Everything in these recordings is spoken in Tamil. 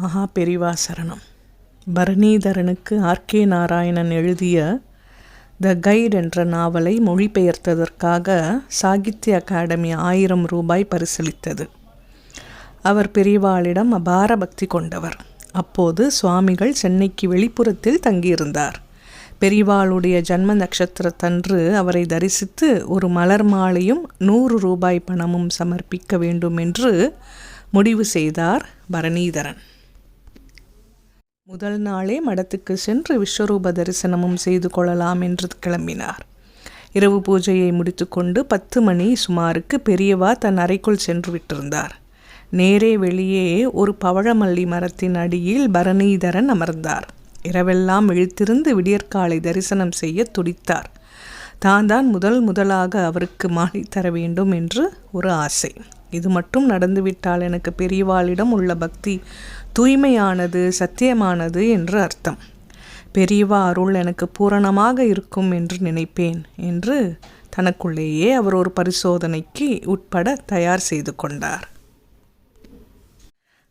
மகா பெரிவா சரணம். பரணீதரனுக்கு ஆர்கே நாராயணன் எழுதிய த கைட் என்ற நாவலை மொழிபெயர்த்ததற்காக சாகித்ய அகாடமி ஆயிரம் ரூபாய் பரிசளித்தது. அவர் பெரியவாளிடம் அபார பக்தி கொண்டவர். அப்போது சுவாமிகள் சென்னைக்கு வெளிப்புறத்தில் தங்கியிருந்தார். பெரியவாளுடைய ஜன்ம நட்சத்திரத்தன்று அவரை தரிசித்து ஒரு மலர் மாலையும் நூறு ரூபாய் பணமும் சமர்ப்பிக்க வேண்டும் என்று முடிவு செய்தார் பரணீதரன் முதல் நாளே மடத்துக்கு சென்று விஸ்வரூப தரிசனமும் செய்து கொள்ளலாம் என்று கிளம்பினார். இரவு பூஜையை முடித்துக்கொண்டு பத்து மணி சுமாருக்கு பெரியவா தன் அறைக்குள் சென்று விட்டிருந்தார். நேரே வெளியே ஒரு பவழமல்லி மரத்தின் அடியில் பரணீதரன் அமர்ந்தார். இரவெல்லாம் இழுத்திருந்து விடியற்காலை தரிசனம் செய்ய துடித்தார். தான் தான் முதல் முதலாக அவருக்கு மாலை தர வேண்டும் என்று ஒரு ஆசை. இது மட்டும் நடந்துவிட்டால் எனக்கு பெரியவாளிடம் உள்ள பக்தி தூய்மையானது சத்தியமானது என்று அர்த்தம். பெரியவா அருள் எனக்கு பூரணமாக இருக்கும் என்று நினைப்பேன் என்று தனக்குள்ளேயே அவர் ஒரு பரிசோதனைக்கு உட்பட தயார் செய்து கொண்டார்.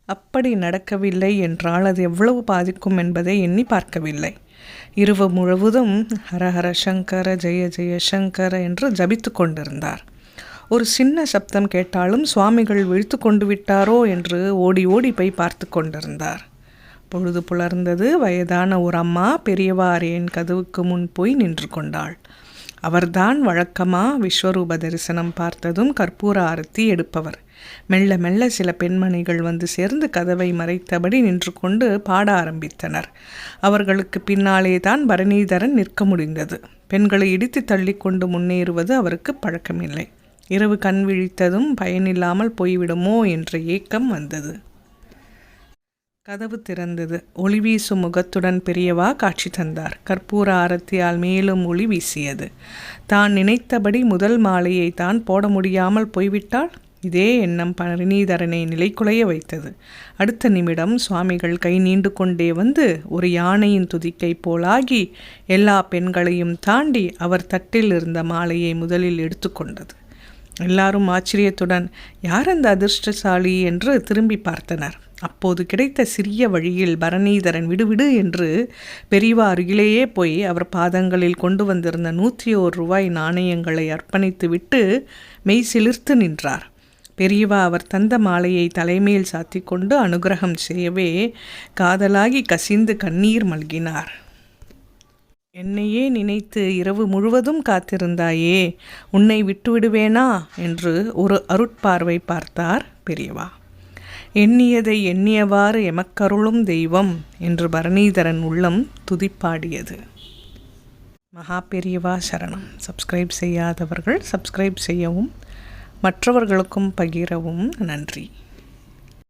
அப்படி நடக்கவில்லை என்றால் அது எவ்வளவு பாதிக்கும் என்பதை எண்ணி பார்க்கவில்லை. இரவு முழுவதும் ஹரஹர சங்கர ஜெய ஜெய சங்கர என்று ஜபித்து கொண்டிருந்தார். ஒரு சின்ன சப்தம் கேட்டாலும் சுவாமிகள் விழித்து கொண்டு விட்டாரோ என்று ஓடி ஓடி போய் பார்த்து கொண்டிருந்தார். பொழுது புலர்ந்தது வயதான ஒரு அம்மா பெரியவாரேன் கதவுக்கு முன் போய் நின்று கொண்டாள். அவர்தான் வழக்கமா விஸ்வரூப தரிசனம் பார்த்ததும் கற்பூர ஆரத்தி எடுப்பவர். மெல்ல மெல்ல சில பெண்மணிகள் வந்து சேர்ந்து கதவை மறைத்தபடி நின்று கொண்டு பாட ஆரம்பித்தனர். அவர்களுக்கு பின்னாலே தான் பரணீதரன் நிற்க முடிந்தது. பெண்களை இடித்து தள்ளி கொண்டு முன்னேறுவது அவருக்கு பழக்கமில்லை. இரவு கண் விழித்ததும் பயனில்லாமல் போய்விடுமோ என்ற ஏக்கம் வந்தது. கதவு திறந்தது. ஒளி வீசும் முகத்துடன் பெரியவா காட்சி தந்தார். கற்பூர ஆரத்தியால் மேலும் ஒளி வீசியது. தான் நினைத்தபடி முதல் மாலையை தான் போட முடியாமல் போய்விட்டால் இதே எண்ணம் பரிணீதரனை நிலைக்குலைய வைத்தது. அடுத்த நிமிடம் சுவாமிகள் கை நீண்டு கொண்டே வந்து ஒரு யானையின் துதிக்கை போலாகி எல்லா பெண்களையும் தாண்டி அவர் தட்டில் இருந்த மாலையை முதலில் எடுத்துக்கொண்டது. எல்லாரும் ஆச்சரியத்துடன் யார் அந்த அதிர்ஷ்டசாலி? என்று திரும்பி பார்த்தனர். அப்போது கிடைத்த சிறிய வழியில் பரணீதரன் விடுவிடு என்று பெரியவா அருகிலேயே போய் அவர் பாதங்களில் கொண்டு வந்திருந்த நூற்றி ஓர் ரூபாய் நாணயங்களை அர்ப்பணித்து விட்டு மெய் சிலிர்த்து நின்றார். பெரியவா அவர் தந்த மாலையை தலைமையில் சாத்திக்கொண்டு அனுகிரகம் செய்யவே காதலாகி கசிந்து கண்ணீர் மல்கினார். என்னையே நினைத்து இரவு முழுவதும் காத்திருந்தாயே உன்னை விட்டுவிடுவேனா? என்று ஒரு அருட்பார்வை பார்த்தார் பெரியவா. எண்ணியதை எண்ணியவாறு எமக்கருளும் தெய்வம் என்று பரணீதரன் உள்ளம் துதிப்பாடியது. மகா பெரியவா சரணம். சப்ஸ்கிரைப் செய்யாதவர்கள் சப்ஸ்கிரைப் செய்யவும் மற்றவர்களுக்கும் பகிரவும் நன்றி.